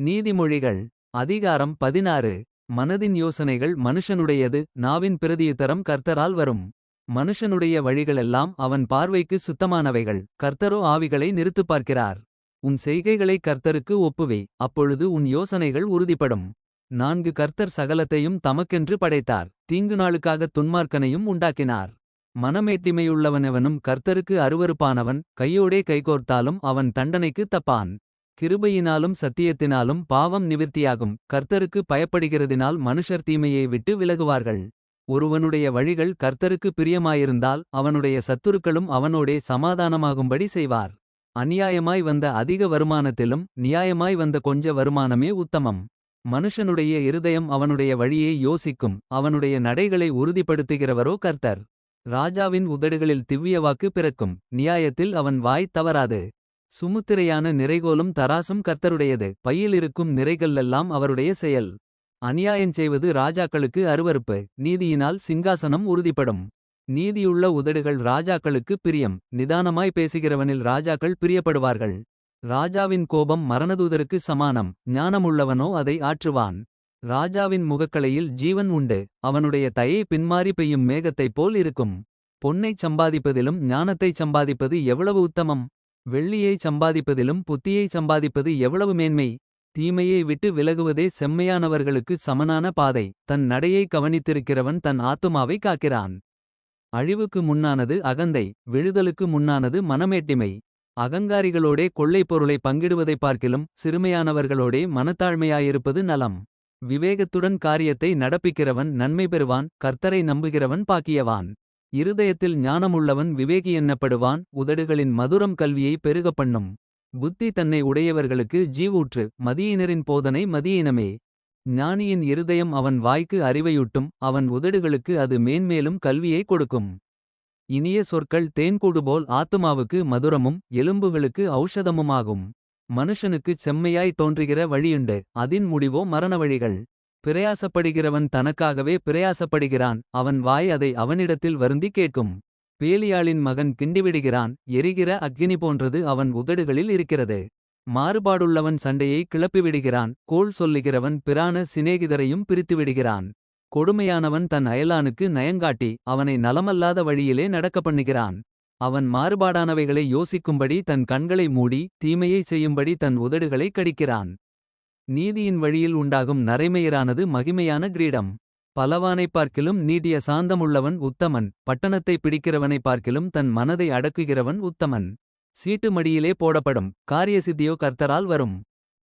நீதிமொழிகள் அதிகாரம் பதினாறு. மனதின் யோசனைகள் மனுஷனுடையது நாவின் பிரதியுத்தரம் கர்த்தரால் வரும். மனுஷனுடைய வழிகளெல்லாம் அவன் பார்வைக்கு சுத்தமானவைகள் கர்த்தரோ ஆவிகளை நிறுத்துப் பார்க்கிறார். உன் செய்கைகளை கர்த்தருக்கு ஒப்புவே அப்பொழுது உன் யோசனைகள் உறுதிப்படும். நான்கு கர்த்தர் சகலத்தையும் தமக்கென்று படைத்தார் தீங்கு நாளுக்காகத் துன்மார்க்கனையும் உண்டாக்கினார். மனமேட்டிமையுள்ளவனெவனும் கர்த்தருக்கு அருவருப்பானவன் கையோடே கைகோர்த்தாலும் அவன் தண்டனைக்கு தப்பான். கிருபையினாலும் சத்தியத்தினாலும் பாவம் நிவிர்த்தியாகும். கர்த்தருக்கு பயப்படுகிறதினால் மனுஷர் தீமையை விட்டு விலகுவார்கள். ஒருவனுடைய வழிகள் கர்த்தருக்கு பிரியமாயிருந்தால் அவனுடைய சத்துருக்களும் அவனோடே சமாதானமாகும்படி செய்வார். அநியாயமாய் வந்த அதிக வருமானத்திலும் நியாயமாய் வந்த கொஞ்ச வருமானமே உத்தமம். மனுஷனுடைய இருதயம் அவனுடைய வழியை யோசிக்கும் அவனுடைய நடைகளை உறுதிப்படுத்துகிறவரோ கர்த்தர். ராஜாவின் உதடுகளில் திவ்யவாக்கு பிறக்கும் நியாயத்தில் அவன் வாய் தவறாது. சுமுத்திரையான நிறைகோலும் தராசும் கர்த்தருடையது. பையிலிருக்கும் நிறைகல்லெல்லாம் அவருடைய செயல். அநியாயஞ் செய்வது ராஜாக்களுக்கு அருவருப்பு. நீதியினால் சிங்காசனம் உறுதிப்படும். நீதியுள்ள உதடுகள் ராஜாக்களுக்கு பிரியம். நிதானமாய் பேசுகிறவனில் ராஜாக்கள் பிரியப்படுவார்கள். ராஜாவின் கோபம் மரணதூதருக்கு சமானம். ஞானமுள்ளவனோ அதை ஆற்றுவான். ராஜாவின் முகக்கலையில் ஜீவன் உண்டு. அவனுடைய தயை பின்மாறி பெய்யும் மேகத்தைப் போல் இருக்கும். பொன்னைச் சம்பாதிப்பதிலும் ஞானத்தைச் சம்பாதிப்பது எவ்வளவு உத்தமம். வெள்ளியைச் சம்பாதிப்பதிலும் புத்தியைச் சம்பாதிப்பது எவ்வளவு மேன்மை? தீமையை விட்டு விலகுவதே செம்மையானவர்களுக்கு சமனான பாதை. தன் நடையை கவனித்திருக்கிறவன் தன் ஆத்துமாவை காக்கிறான். அழிவுக்கு முன்னானது அகந்தை விழுதலுக்கு முன்னானது மனமேட்டிமை. அகங்காரிகளோடே கொள்ளைப் பொருளை பங்கிடுவதைப் பார்க்கிலும் சிறுமையானவர்களோடே மனத்தாழ்மையாயிருப்பது நலம். விவேகத்துடன் காரியத்தை நடப்பிக்கிறவன் நன்மை பெறுவான் கர்த்தரை நம்புகிறவன் பாக்கியவான். இருதயத்தில் ஞானமுள்ளவன் விவேகி எண்ணப்படுவான் உதடுகளின் மதுரம் கல்வியை பெருகப் பண்ணும். புத்தி தன்னை உடையவர்களுக்கு ஜீவூற்று மதியினரின் போதனை மதியினமே. ஞானியின் இருதயம் அவன் வாய்க்கு அறிவையூட்டும் அவன் உதடுகளுக்கு அது மேன்மேலும் கல்வியை கொடுக்கும். இனிய சொற்கள் தேன்கூடுபோல் ஆத்துமாவுக்கு மதுரமும் எலும்புகளுக்கு ஔஷதமுமாகும். மனுஷனுக்குச் செம்மையாய் தோன்றுகிற வழியுண்டு அதின் முடிவோ மரண வழிகள். பிரயாசப்படுகிறவன் தனக்காகவே பிரயாசப்படுகிறான். அவன் வாய் அதை அவனிடத்தில் வருந்தி கேட்கும். பேலியாளின் மகன் கிண்டிவிடுகிறான். எரிகிற அக்னி போன்றது அவன் உதடுகளில் இருக்கிறது. மாறுபாடுள்ளவன் சண்டையை கிளப்பிவிடுகிறான். கோள் சொல்லுகிறவன் பிரான சிநேகிதரையும் பிரித்துவிடுகிறான். கொடுமையானவன் தன் அயலானுக்கு நயங்காட்டி அவனை நலமல்லாத வழியிலே நடக்க பண்ணுகிறான். அவன் மாறுபாடானவைகளை யோசிக்கும்படி தன் கண்களை மூடி தீமையை செய்யும்படி தன் உதடுகளை கடிக்கிறான். நீதியின் வழியில் உண்டாகும் நரைமையரானது மகிமையான கிரீடம். பலவானைப் பார்க்கிலும் நீட்டிய சாந்தமுள்ளவன் உத்தமன். பட்டணத்தை பிடிக்கிறவனைப் பார்க்கிலும் தன் மனதை அடக்குகிறவன் உத்தமன். சீட்டு மடியிலே போடப்படும். காரியசித்தியோ கர்த்தரால் வரும்.